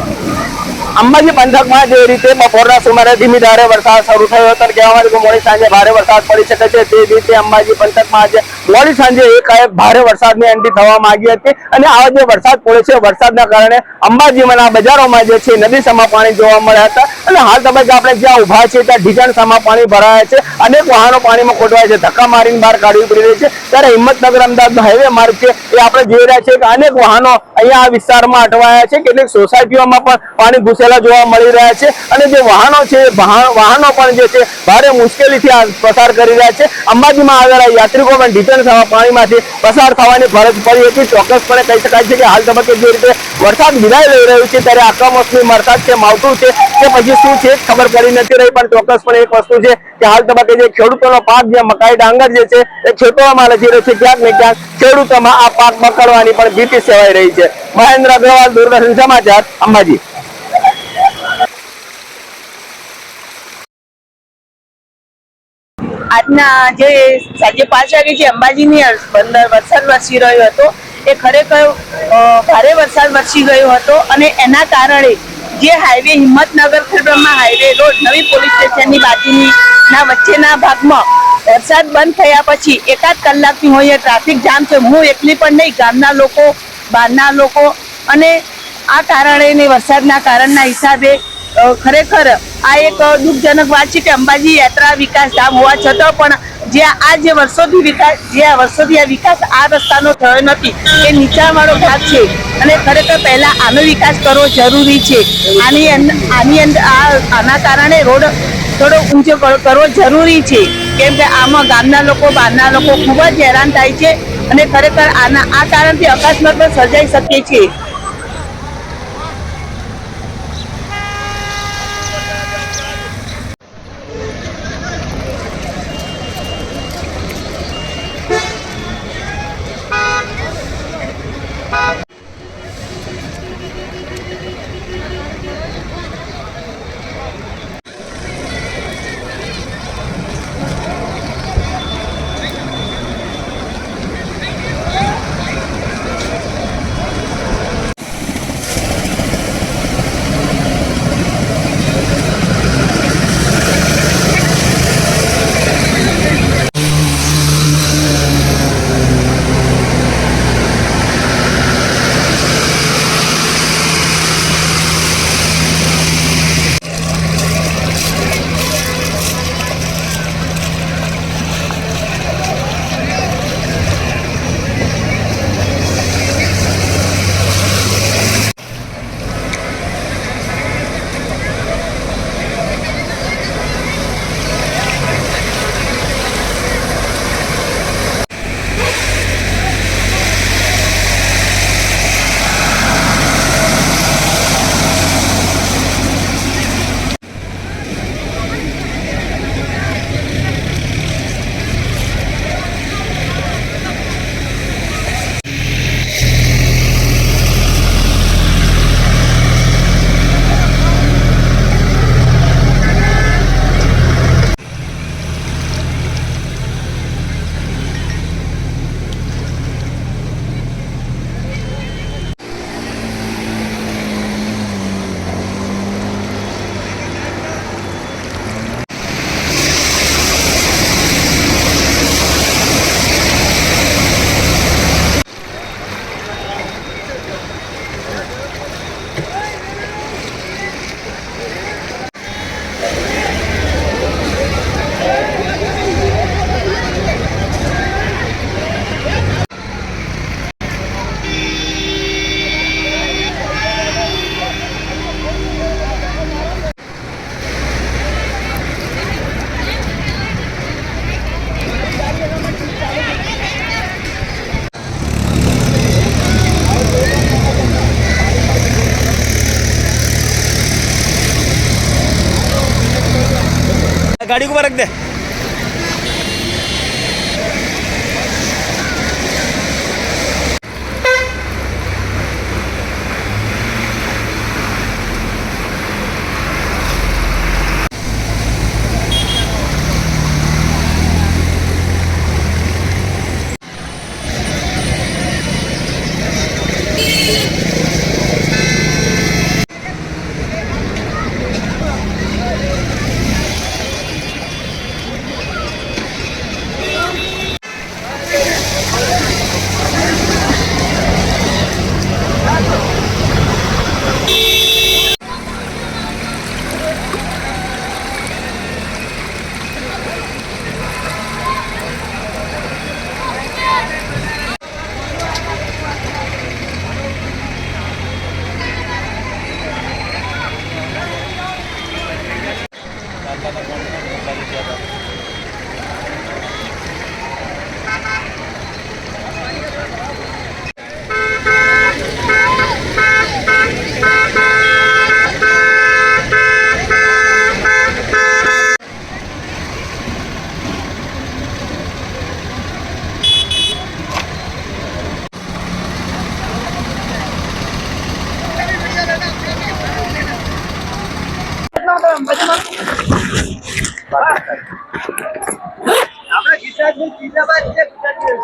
Oh, my God. Ambaji પંથકમાં જે રીતે બપોરના સુમારે ધીમી ધારે વરસાદ શરૂ થયો હતો કહેવામાં આવ્યું મોડી સાંજે ભારે વરસાદ પડી શકે છે. તે રીતે અંબાજી પંથકમાં આજે મોડી સાંજે એકાએક ભારે વરસાદની એન્ટ્રી થવા માંગી હતી અને આ જે વરસાદ પડે છે, વરસાદના કારણે અંબાજીમાં બજારોમાં જે છે નદી સમા પાણી જોવા મળ્યા હતા. અને હાલ તમે આપણે જ્યાં ઊભા છીએ, ત્યાં ઢીકણ સમા પાણી ભરાયા છે. અનેક વાહનો પાણીમાં ખોટવાય છે. ધક્કા મારીને બહાર કાઢવી પડી રહી છે. ત્યારે હિંમતનગર અમદાવાદ હાઈવે માર્ગ છે એ આપણે જોઈ રહ્યા છીએ કે અનેક વાહનો અહીંયા આ વિસ્તારમાં અટવાયા છે. કેટલીક સોસાયટીઓમાં પણ પાણી ઘૂસેલા જોવા મળી રહ્યા છે અને જે વાહનો છે વાહનો પણ જે છે, ભારે મુશ્કેલીથી પસાર કરી રહ્યા છે. અંબાજીમાં આવેલા યાત્રિકો પણ સમા પાણીમાંથી પસાર થવાની ફરજ પડી હતી. ચોક્કસપણે કહી શકાય છે કે હાલ તબક્કે જે રીતે વરસાદ વિદાય લઈ રહ્યું છે, ત્યારે આ કમોસમી વરસાદ છે, માવઠું છે, કે પછી શું છે ખબર પડી નથી રહી. પણ ચોક્કસપણે એક વસ્તુ છે કે હાલ તબક્કે જે ખેડૂતોનો પાક, જે મકાઈ ડાંગર જે છે, એ ખેતરોમાં લજી રહ્યો છે, ક્યાંક ને ક્યાંક ખેડૂતોમાં આ પાક બકડવાની પણ ભીતિ સેવાઈ રહી છે. મહેન્દ્ર અગ્રવાલ, દૂરદર્શન સમાચાર, અંબાજી. આજના જે સાંજે પાંચ વાગે જે અંબાજીની અંદર વરસાદ વરસી રહ્યો હતો, એ ખરેખર ભારે વરસાદ વરસી ગયો હતો અને એના કારણે જે highway Himmatnagar Khedbrahma highway road, નવી પોલીસ સ્ટેશનની બાજુની ના વચ્ચેના ભાગમાં વરસાદ બંધ થયા પછી એકાદ કલાકથી હોય ટ્રાફિક જામ છે. હું એકલી પણ નહીં, ગામના લોકો, બહારના લોકો અને આ કારણે વરસાદના કારણના હિસાબે ખરેખર આ એક દુઃખજનક વાત છે કે અંબાજી યાત્રા વિકાસ ધામ હોવા છતાં પણ જે આ જે વર્ષોથી વિકાસ, જે આ વર્ષોથી આ વિકાસ આ રસ્તાનો થયો નથી, એ નીચાણવાળો ભાગ છે. અને ખરેખર પહેલાં આનો વિકાસ કરવો જરૂરી છે. આની આની અંદર આ, આના કારણે રોડ થોડો ઊંચો કરવો જરૂરી છે. કેમ કે આમાં ગામના લોકો, બહારના લોકો ખૂબ જ હેરાન થાય છે. અને ખરેખર આના, આ કારણથી અકસ્માત પણ સર્જાઈ શકે છે. ગાડી ઉપર રાખ દે. આપણે ગુજરાતની જિલ્લામાં છે ગુજરાતી